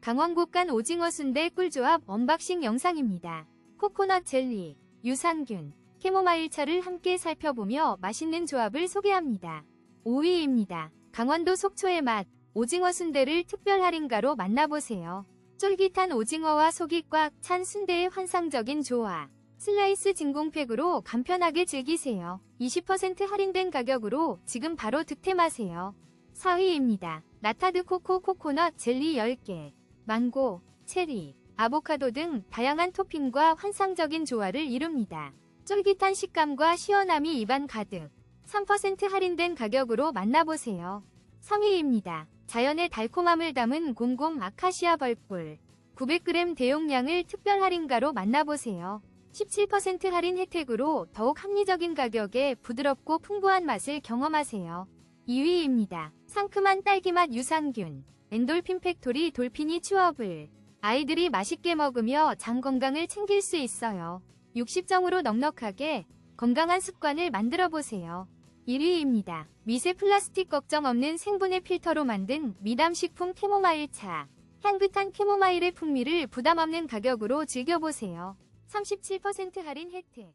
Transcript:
강원국간 오징어 순대 꿀조합 언박싱 영상입니다. 코코넛 젤리, 유산균, 캐모마일차를 함께 살펴보며 맛있는 조합을 소개합니다. 5위입니다. 강원도 속초의 맛, 오징어 순대를 특별 할인가로 만나보세요. 쫄깃한 오징어와 속이 꽉 찬 순대의 환상적인 조화. 슬라이스 진공팩으로 간편하게 즐기세요. 20% 할인된 가격으로 지금 바로 득템하세요. 4위입니다. 나타드 코코 코코넛 젤리 10개. 망고, 체리, 아보카도 등 다양한 토핑과 환상적인 조화를 이룹니다. 쫄깃한 식감과 시원함이 입안 가득. 3% 할인된 가격으로 만나보세요. 3위입니다. 자연의 달콤함을 담은 곰곰 아카시아 벌꿀. 900g 대용량을 특별 할인가로 만나보세요. 17% 할인 혜택으로 더욱 합리적인 가격에 부드럽고 풍부한 맛을 경험하세요. 2위입니다. 상큼한 딸기맛 유산균. 엔돌핀 팩토리 돌핀이 추어블. 아이들이 맛있게 먹으며 장 건강을 챙길 수 있어요. 60정으로 넉넉하게 건강한 습관을 만들어 보세요. 1위입니다. 미세 플라스틱 걱정 없는 생분해 필터로 만든 미담식품 캐모마일 차. 향긋한 캐모마일의 풍미를 부담 없는 가격으로 즐겨보세요. 37% 할인 혜택.